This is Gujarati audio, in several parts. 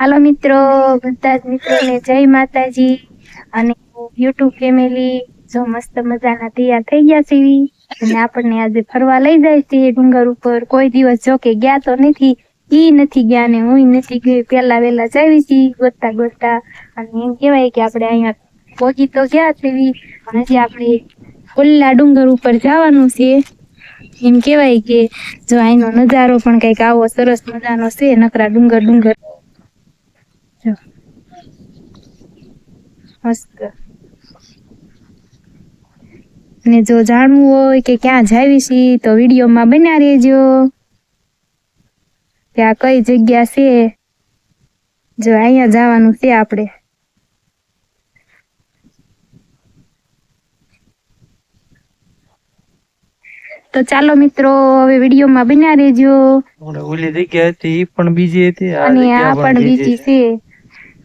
હાલો મિત્રો, બધા જ મિત્રોને જય માતાજી. અને યુટ્યુબ ફેમિલી જો મસ્ત મજાના તૈયાર થઈ ગયા છે. અને આપણને આજે ફરવા લઈ જાય છે ડુંગર ઉપર. કોઈ દિવસ જો કે ગયા તો નથી, ઈ નથી ગયા ને હું નથી ગઈ પેલા વેલા જાવી છી, ગોતતા ગોતતા. અને એમ કહેવાય કે આપણે અહીંયા પહોંચી તો ગયા છે. અને હજી આપણે ખુલ્લા ડુંગર ઉપર જવાનું છે. એમ કહેવાય કે જો અહીંનો નજારો પણ કંઈક આવો સરસ મજાનો છે, નકરા ડુંગર ડુંગર મસ્ત. અને જો જાણવું હોય કે ક્યાં જાવી છી તો વિડીયોમાં બના રહેજો. આ કઈ જગ્યા છે? જો અહીંયા જવાનું છે આપણે. તો ચાલો મિત્રો હવે વિડીયોમાં બના રહેજો. આપણે ઓલી જગ્યા હતી પણ બીજી હતી. અને આ પણ બીજી છે.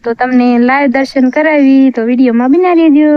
તો તમને લાઈવ દર્શન કરાવી તો વિડીયોમાં બિના રહેજો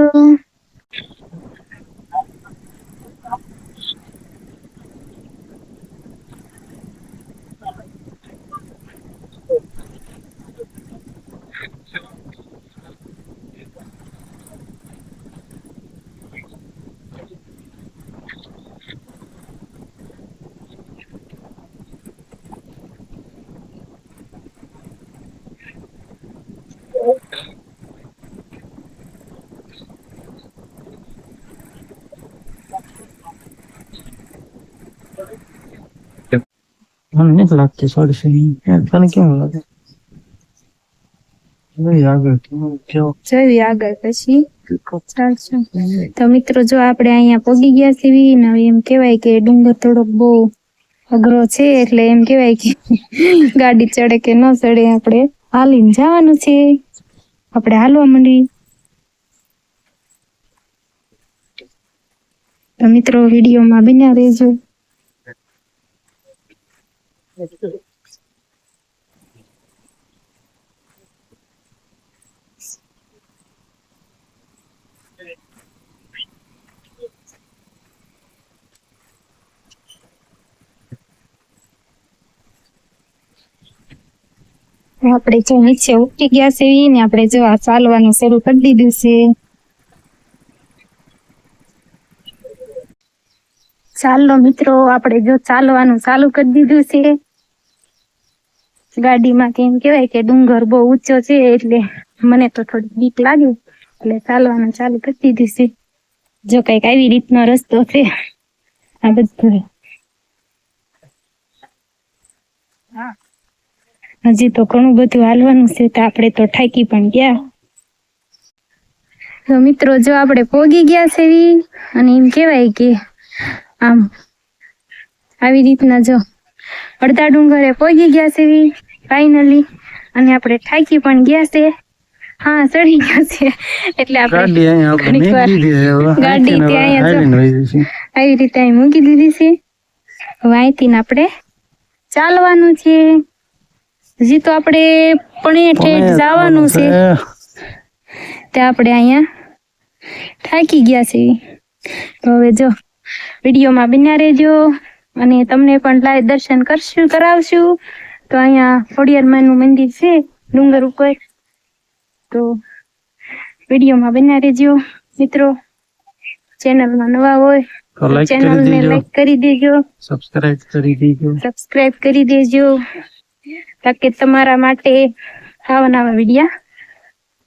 કેવું કેવો જઈએ આગળ પછી ચાલશે તો મિત્રો જો આપણે અહીંયા પગી ગયા છીએ એમ કેવાય કે ડુંગર થોડોક બહુ અઘરો છે એટલે એમ કેવાય કે ગાડી ચડે કે ન ચડે આપણે હાલીને જવાનું છે આપણે હાલવા માંડી તો મિત્રો વિડીયોમાં બન્યા રહેજો આપણે જો નીચે ઉઠી ગયા છે ને આપણે જો આ ચાલવાનું શરૂ કરી દીધું છે. ચાલો મિત્રો, આપણે જો ચાલવાનું ચાલુ કરી દીધું છે. ગાડીમાં કેમ કેવાય કે ડુંગર બહુ ઊંચો છે એટલે મને તો થોડી બીક લાગી. એટલે ચાલવાનું ચાલુ કરી દીધું છે. જો કંઈક આવી રીતનો રસ્તો છે. આ બધું હજી તો ઘણું બધું હાલવાનું છે તો આપણે તો થાકી પણ ગયા. તો મિત્રો જો આપણે પોગી ગયા છે અને એમ કહેવાય કે આમ આવી રીતના જો અડધા ડુંગરે પોગી ગયા છે ફાઇનલી અને આપણે થાકી પણ ગયા છે. હા ચડી ગયા છે. એટલે આપણે ગાડી ત્યાં. આવી રીતે અહીં મૂકી દીધી છે. વાંચીને આપણે ચાલવાનું છે. હજી તો આપણે પણ ઠેઠ જવાનું છે. તે આપણે અહીંયા થાકી ગયા છે. તો હવે જો વિડીયોમાં બન્યા રહેજો. અને તમને પણ લાઈવ દર્શન કરશું કરાવશું. તો અહીંયા નું મંદિર છે ડુંગર ઉપર. તો વિડીયોમાં બન્યા રહેજો મિત્રો. ચેનલમાં નવા હોય ચેનલને લાઈક કરી દેજો. સબસ્ક્રાઇબ કરી દેજો. સબસ્ક્રાઇબ કરી દેજો. તાકે તમારા માટે આવા નવા વિડીયા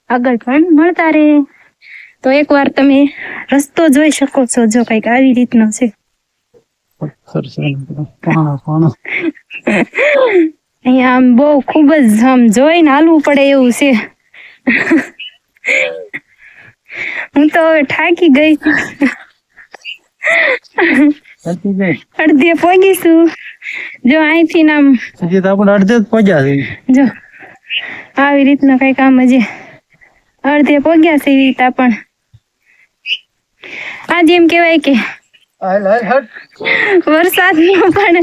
આગળ પણ મળતા રહે. તો એકવાર તમે રસ્તો જોઈ શકો છો જો કંઈક આવી રીતનો છે. પથ્થર છે અહીંયા આમ બહુ ખૂબ જ આમ જોઈને હાલવું પડે એવું છે. હું તો હવે થાકી ગઈ. અડધે પોગીશું. જો અહીંથી આમ હજી તો આપણે અડધે જ પહોંચ્યા છે જો આવી રીતના કઈ કામ હજી અડધે પોગ્યા છે એવી રીતના પણ. આજે એમ કેવાય કે વરસાદમાં પણ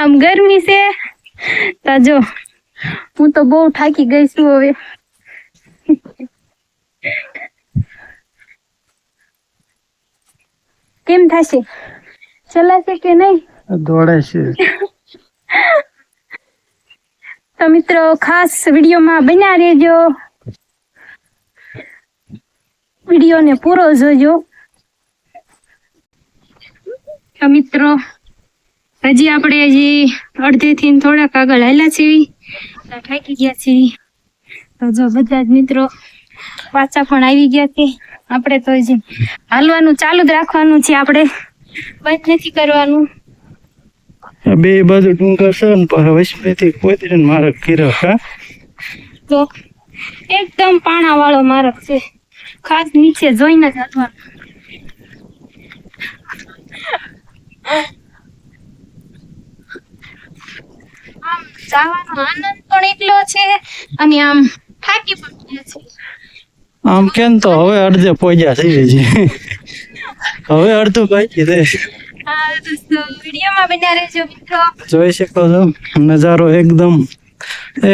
આમ ગરમી છે. તા હું તો બહુ થાકી ગઈ છું હવે. કેમ થશે? ચલાશે કે નહીં? દોડે છે. તો મિત્રો ખાસ વિડીયોમાં બન્યા રહેજો. વિડીયોને પૂરો જોજો. તો મિત્રો હજી આપણે હજી અડધેથી થોડાક આગળ હાલ્યા છીએ. થાકી ગયા છીએ. તો જો બધા જ મિત્રો પાછા પણ આવી ગયા છે. આપણે તો હજી હાલવાનું ચાલુ જ રાખવાનું છે આપણે. બંધ નથી કરવાનું. બે બાજુ ડુંગર છે ને વૈષ્ણવથી કોઈ માર્ગ કર્યો હા. તો એકદમ પાણા વાળો માર્ગ છે. ખાસ નીચે જોઈને જ હાલવાનું આમ જવાનો આનંદ પણ એટલો છે અને આમ થાકી પણ ગયા છે. આમ કેમ તો હવે અડધે પહોંચ્યા થઈ છે. હવે અડધું બાકી છે હા દોસ્તો વિડીયોમાં બન્યા રહેજો મિત્રો. જોઈ શકો છો નજારો એકદમ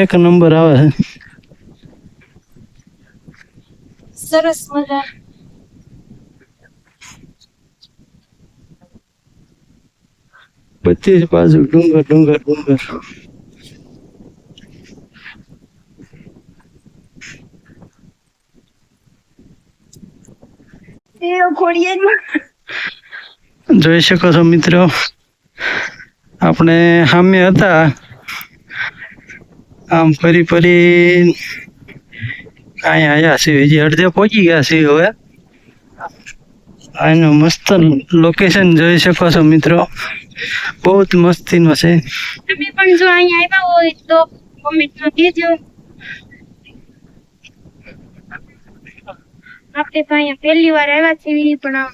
એક નંબર આવે છે. સરસ મજા. બધી જ બાજુ ડુંગર ડુંગર ડુંગર. જોઈ શકો છો મિત્રો આપણે સામે હતા. આમ ફરી ફરી અહીંયા આવ્યા છે હજી અડધે પહોંચી ગયા છે હવે. આનું મસ્ત લોકેશન જોઈ શકો છો મિત્રો. બહુ જ મસ્તીનો છે. તમે પણ જો અહીંયા આવ્યા હોય તો કોમેન્ટમાં કહેજો. આપણે તો અહીંયા પહેલી વાર આવ્યા છીએ પણ આમ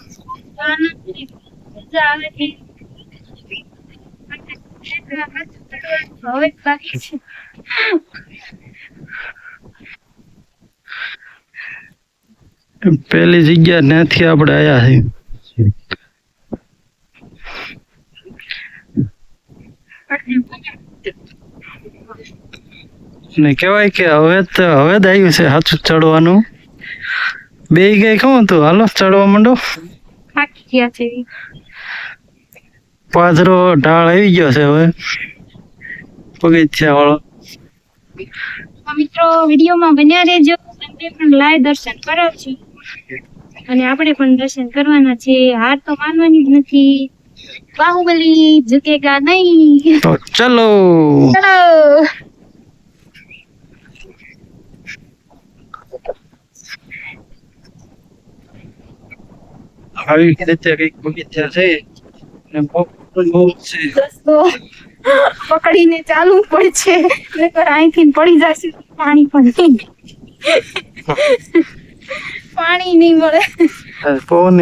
આનંદ છે, મજા આવે છે. હવે બાકી છે પહેલી જગ્યા ત્યાંથી આપણે આવ્યા છીએ. ને કહેવાય કે હવે તો હવે જ આવ્યું છે સાચું ચડવાનું. બે ગઈ કહું તું? હાલો ચડવા માંડો. પાથરો ઢાળ આવી ગયો છે હવે. પગથિયા વાળો. મિત્રો વિડીયોમાં બન્યા રહેજો. તમને પણ લાય દર્શન કરાવજો. અને આપણે પણ દર્શન કરવાના છે. હાર તો માનવાની જ નથી. બાહુબલી ઝુકેગા નહીં. તો ચલો. ચલો. આવી રીતે કંઈક બગીચા છે ને બહુ બહુ છે પકડીને ચાલવું પડશે નકર અહીંથી પડી જશે પાણી પણ પાણી નહીં મળે પવન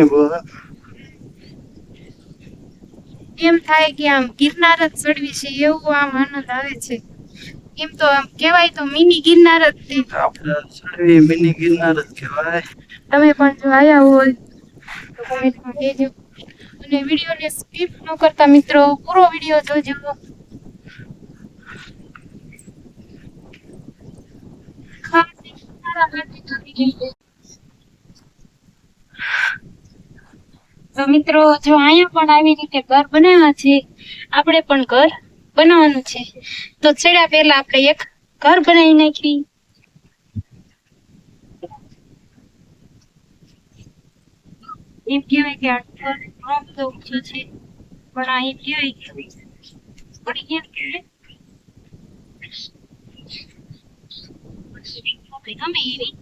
એમ થાય કે આમ ગિરનાર જ ચડવી છે એવું આમ આનંદ આવે છે. એમ તો આમ કહેવાય તો મિની ગિરનાર જ મિની ગિરનાર જ કહેવાય. તમે પણ જો આયા હોય. અને વિડીયોને સ્કીપ ન કરતા મિત્રો, પૂરો વીડિયો જોજો. મિત્રો, જો અહીંયા પણ આવી રીતે ઘર બનાવ્યા છે, આપણે પણ ઘર બનાવવાનું છે. તો છેડા પહેલા આપણે એક ઘર બનાવી નાખી એમ કહેવાય કે આ ઘર ઘણો બધો ઊંચો છે, પણ એમ કહેવાય કે પડી ગયા કે ગમે એવી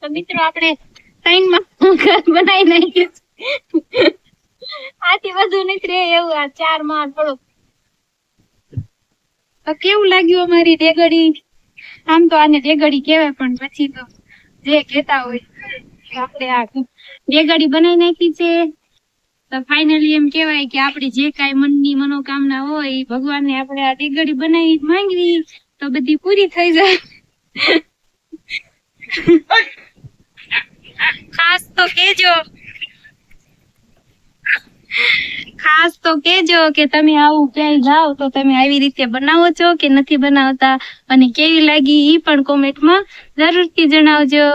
તો મિત્રો, આપણે ઘર બનાવી નાખ્યું છે. આથી વધુ નથી એવું આ ચારમાં થોડુંક કેવું લાગ્યું અમારી દેગડી? આમ તો આને દેગડી કહેવાય પણ પછી તો જે કહેતા હોય આપણે આ દેગડી બનાવી નાખી છે. તો ફાઇનલી એમ કહેવાય કે આપણે જે કાંઈ મનની મનોકામના હોય એ ભગવાનને આપણે આ દેગડી બનાવી માંગવી તો બધી પૂરી થઈ જાય. ખાસ તો કેજો ખાસ તો કેજો કે તમે આવું ક્યાંય જાઓ તો તમે આવી રીતે બનાવો છો કે નથી બનાવતા? અને કેવી લાગી ઈ પણ કોમેન્ટમાં જરૂરથી જણાવજો.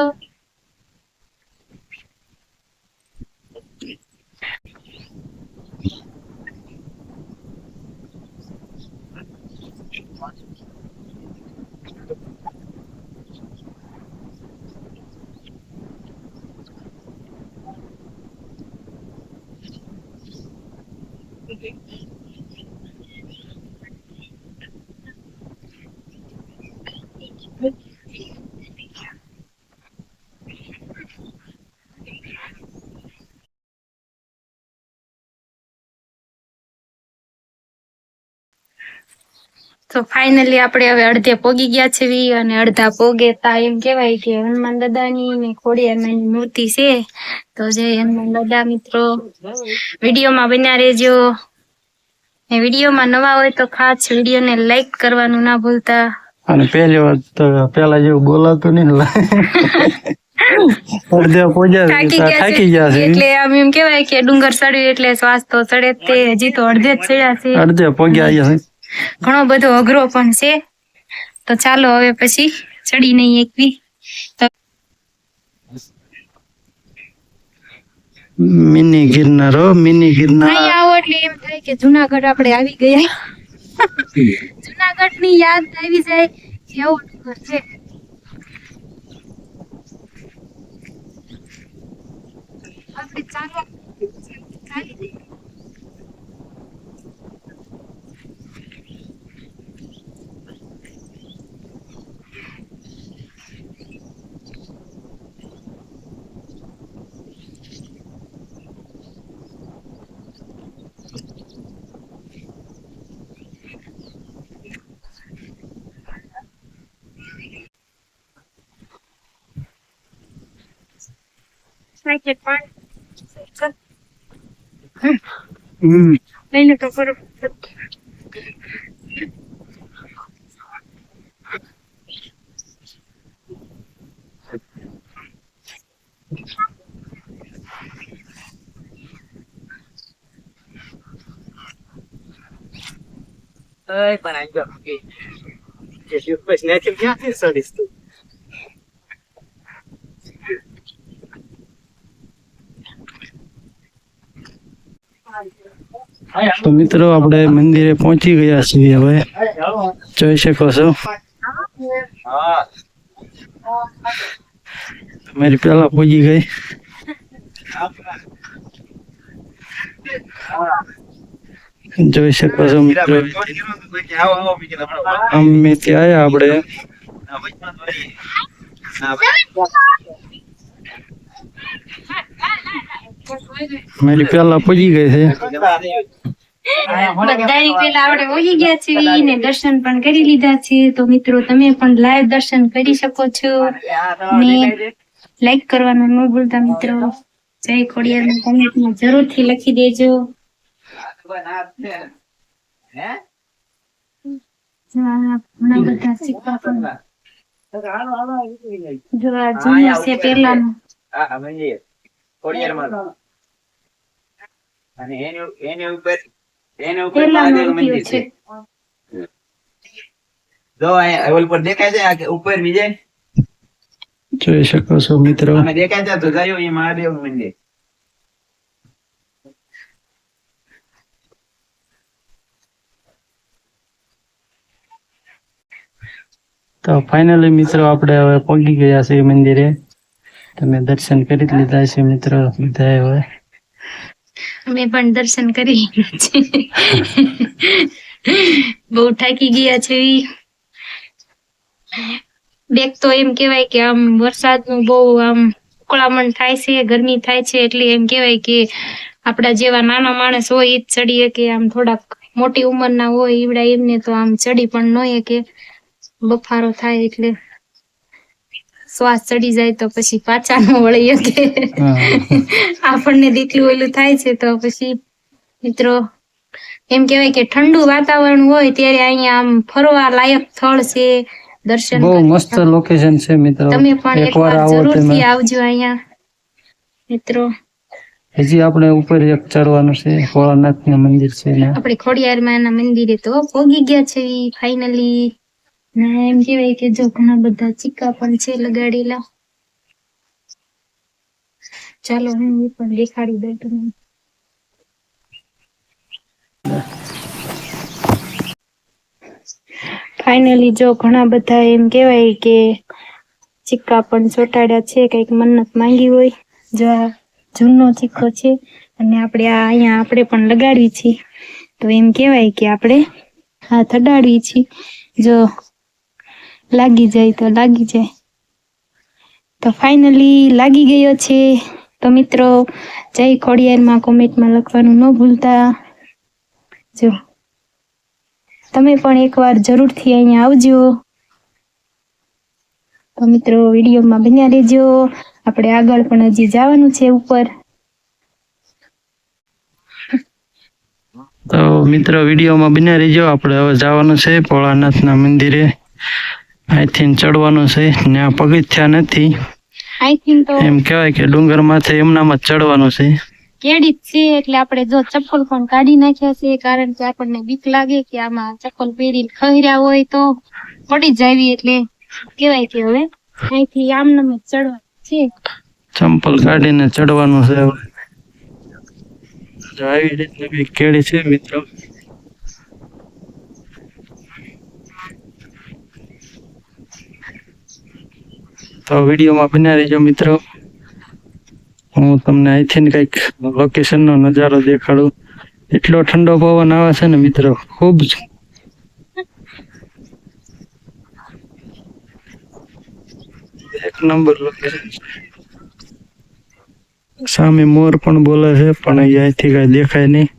તો ફાઇનલી આપણે હવે અડધે પોગી ગયા છે અને અડધા પોગે તા એમ કહેવાય કે હનુમાન દાદાની ને ખોડિયારની મૂર્તિ છે. તો જે હનુમાન દાદા મિત્રો. વિડીયોમાં બન્યા રહેજો. ને વિડીયોમાં નવા હોય તો ખાસ વિડીયોને લાઈક કરવાનું ના ભૂલતા. અને પહેલી વાર તો પેલા જેવું બોલાતું નહીં. થાકી ગયા છે. એટલે આમ એમ કેવાય કે ડુંગર ચડ્યું એટલે શ્વાસ તો ચડે તે હજી તો અડધે જ ચડ્યા છે. અડધે પોગ્યા છે. ઘણો બધો અઘરો પણ છે. તો ચાલો હવે પછી ચડી નહીં એકવી મિની ગિરનાર હો મિની ગિરનાર. અહીં આવો એટલે એમ થાય કે જુનાગઢ આપણે આવી ગયા. જુનાગઢની યાદ આવી જાય એવો ડુંગર છે. આપણે ચાલવા ચાલી snijtje pan. Bijna toch voor Ay, para yo, que Je pues me ha quedado solito. તો મિત્રો આપણે મંદિરે પહોંચી ગયા છીએ હવે. જોઈ શકો છો. હા મારી પેલા પહોંચી ગઈ. જોઈ શકો છો મિત્રો. આવો આવો બીજે હમણાં અમે ત્યાં આવ્યા આપણે. ના વચમાં દોરી ના મારી પેલા પડી ગઈ છે. પેલા ને દર્શન પણ કરી લીધા છે. તો મિત્રો, તમે પણ લાઈવ દર્શન કરી શકો છો. ને લાઈક કરવાનું ન મિત્રો. જય ખોડિયાર કોમેન્ટમાં જરૂરથી લખી દેજો. ઘણા હા. અને એની એની ઉપર એની ઉપર પેલાનું મહાદેવનું મંદિર છે? છે. જો અહીંયા ઓલ પર દેખાય છે આ ઉપર વિજય જોઈ શકો છો મિત્રો. અમે દેખાય છે તો જયો એ મહાદેવ મંદિર. તો ફાઇનલી મિત્રો આપણે હવે પહોંચી ગયા છે મંદિરે. તમે દર્શન કરી લીધા છે, મિત્રો. બધાએ હવે. અમે પણ દર્શન કરી બહુ થાકી ગયા છે. બેક તો એમ કેવાય કે આમ વરસાદનું બહુ આમ ઉકળામણ થાય છે, ગરમી થાય છે, એટલે એમ કેવાય કે આપડા જેવા નાના માણસ હોય એ જ ચડીએ કે આમ થોડાક મોટી ઉંમરના હોય ઈવડા એમને તો આમ ચડી પણ ન કે બફારો થાય એટલે. શ્વાસ ચડી જાય તો પછી પાછા ન વળી શકે. આપણને દીકલું ઓલું થાય છે તો પછી મિત્રો એમ કહેવાય કે ઠંડુ વાતાવરણ હોય ત્યારે અહીંયા આમ ફરવા લાયક સ્થળ છે. દર્શન બહુ મસ્ત લોકેશન છે મિત્રો. તમે પણ એકવાર જરૂરથી આવજો અહીંયા મિત્રો. હજી આપણે ઉપર એક ચડવાનું છે ભોળાનાથ મંદિર છે આપણે ખોડિયાર માં મંદિરે તો પોગી ગયા છે ફાઇનલી ને એમ કહેવાય કે જો ઘણા બધા ચીકા પણ છે લગાડેલા. ચાલો, હું એ પણ દેખાડી દઉં તમને. ફાઇનલી જો ઘણા બધા એમ કહેવાય કે સિક્કા પણ ચોટાડ્યા છે, કંઈક મન્નત માંગી હોય, જો આ જૂનો સિક્કો છે, અને આપણે આ અહીંયા આપણે પણ લગાડવી છીએ, તો એમ કહેવાય કે આપણે હા થડાડવી છીએ. જો લાગી જાય તો લાગી જાય. તો ફાઇનલી લાગી ગયો છે. તો મિત્રો, જય ખોડિયારમાં કોમેન્ટમાં લખવાનું ન ભૂલતા. જો, તમે પણ એકવાર જરૂરથી અહીંયા આવજો. તો મિત્રો, વિડીયોમાં બન્યા રહેજો. આપણે આગળ પણ હજી જવાનું છે ઉપર. તો મિત્રો, વિડીયોમાં બન્યા રહેજો. આપણે હવે જવાનું છે ભોળાનાથના મંદિરે. અહીંથી ચડવાનું છે. ત્યાં પગથિયા નથી. આઈ થિંક તો એમ કહેવાય કે ડુંગર માથે એમનામાં ચડવાનું છે. કેડી છે એટલે આપણે જો ચપ્પલ પણ કાઢી નાખ્યા છે કારણ કે આપણને બીક લાગે કે આમાં ચપ્પલ પહેરી ખહર્યા હોય તો પડી જાવી એટલે કહેવાય કે હવે અહીંથી આમનામ જ ચડવાનું છે. ચંપલ કાઢીને ચડવાનું છે હવે. જો આવી રીતની કેડી છે મિત્રો. તો વિડીયોમાં બન્યા રહીજો મિત્રો. હું તમને અહીંથી કંઈક લોકેશનનો નજારો દેખાડું. એટલો ઠંડો પવન આવે છે ને મિત્રો, ખૂબ જ. એક નંબર લોકેશન સામે મોર પણ બોલે છે, પણ અહીંયાથી કઈ દેખાય નહીં.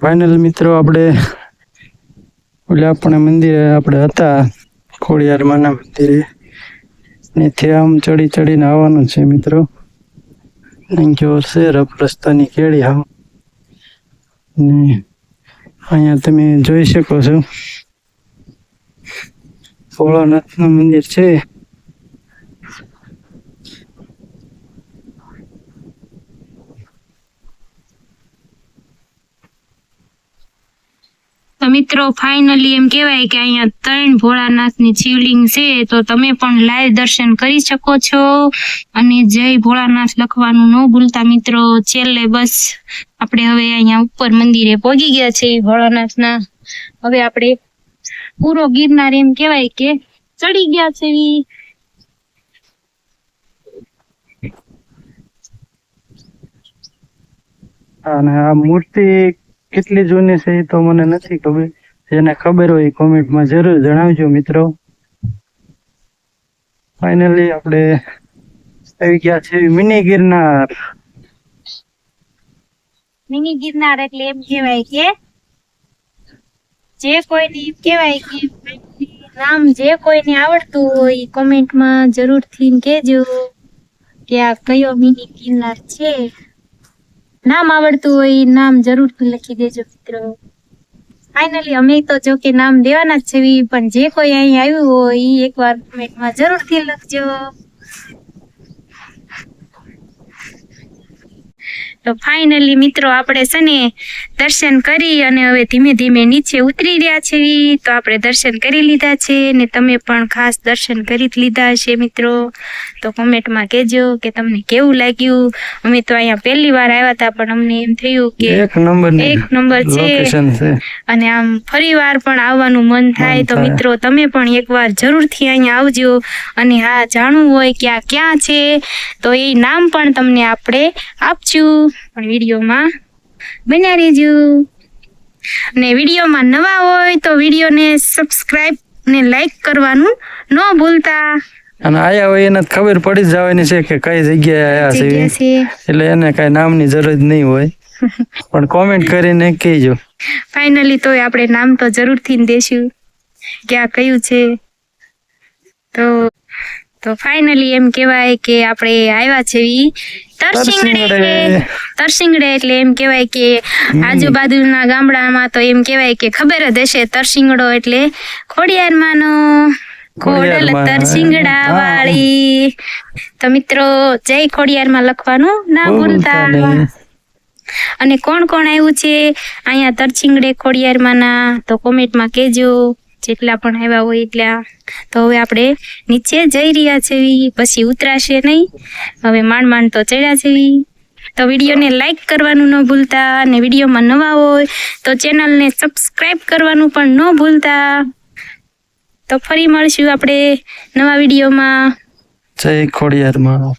ફાઇનલ મિત્રો આપણે ઓલા આપણે મંદિરે આપણે હતા. ખોડિયારમાંના મંદિરે. ત્યાંથી આમ ચડી ચડીને આવવાનું છે મિત્રો. જો છે રફ રસ્તાની કેળી હાવ ને અહીંયા તમે જોઈ શકો છો. ભોળાનાથનું મંદિર છે. તો મિત્રો ફાઇનલી એમ કહેવાય કે અહીંયા ત્રણ ભોળાનાથની શિવલિંગ છે, તો તમે પણ લાઈવ દર્શન કરી શકો છો. અને જય ભોળાનાથ લખવાનું ન ભૂલતા મિત્રો, છેલ્લે બસ આપણે હવે અહીંયા ઉપર મંદિરે પહોંચી ગયા છે ભોળાનાથના. હવે આપણે પૂરો ગિરનાર એમ કહેવાય કે ચડી ગયા છે અને આ મૂર્તિ કેટલી જૂની છે એ તો મને નથી ખબર. જેને ખબર હોય કોમેન્ટમાં જરૂર જણાવજો મિત્રો. ફાઇનલી આપણે આવી ગયા છે મિની ગિરનાર. મિની ગિરનાર એટલે એમ કહેવાય કે જે કોઈને એમ કહેવાય કે નામ જે કોઈને આવડતું હોય કોમેન્ટમાં જરૂરથી કહેજો કે આ કયો મિની ગિરનાર છે. નામ આવડતું હોય નામ જરૂરથી લખી દેજો મિત્રો. ફાઇનલી અમે તો જો કે નામ દેવાના જ છે પણ જે કોઈ અહીં આવ્યું હોય, ઈ એકવાર કોમેન્ટમાં જરૂરથી લખજો. તો ફાઇનલી મિત્રો, આપણે છે ને દર્શન કરી અને હવે ધીમે ધીમે નીચે ઉતરી રહ્યા છે. તો આપણે દર્શન કરી લીધા છે ને તમે પણ ખાસ દર્શન કરી જ લીધા હશે મિત્રો. તો કોમેન્ટમાં કહેજો કે તમને કેવું લાગ્યું? અમે તો અહીંયા પહેલી વાર આવ્યા હતા પણ અમને એમ થયું કે એક નંબર એક નંબર છે. અને આમ ફરી વાર પણ આવવાનું મન થાય. તો મિત્રો તમે પણ એકવાર જરૂરથી અહીંયા આવજો અને હા જાણવું હોય કે આ ક્યાં છે તો એ નામ પણ તમને આપણે આપશું. પણ વિડીયોમાં બન્યા રહેજો. ને વિડીયોમાં નવા હોય તો વિડીયોને સબસ્ક્રાઇબ ને લાઈક કરવાનું ન ભૂલતા. અને આયા હોય એને ખબર પડી જ જવાની છે કે કઈ જગ્યાએ આયા છે. એટલે એને કઈ નામની જરૂર નહીં હોય. પણ કોમેન્ટ કરીને કહેજો. ફાઇનલી તો આપણે નામ તો જરૂરથી દેશું. કે આ કયું છે? તો તો ફાઇનલી એમ કહેવાય કે આપણે આવ્યા છે ઈ તરસિંગડે તરસિંગડે. તરસિંગડે એટલે એમ કહેવાય કે આજુબાજુના ગામડામાં તો એમ કહેવાય કે ખબર જ હશે તરસિંગડો એટલે ખોડિયારમાંનો ખોડલ તરસિંગડા વાળી તો મિત્રો જય ખોડિયારમાં લખવાનું ના ભૂલતા. અને કોણ કોણ આવ્યું છે? અહીંયા તરછીંગડે ખોડિયારમાંના તો કોમેન્ટમાં કહેજો. જેટલા પણ આવ્યા હોય એટલા. તો હવે આપણે નીચે જઈ રહ્યા છે, પછી ઉતરાશે નહીં. હવે માંડ માંડ તો ચડ્યા છે. તો વિડીયોને લાઇક કરવાનું ન ભૂલતા અને વિડીયોમાં નવા હોય તો ચેનલને સબસ્ક્રાઇબ કરવાનું પણ ન ભૂલતા. તો ફરી મળશું આપણે નવા વિડીયોમાં. જય ખોડિયારમાં.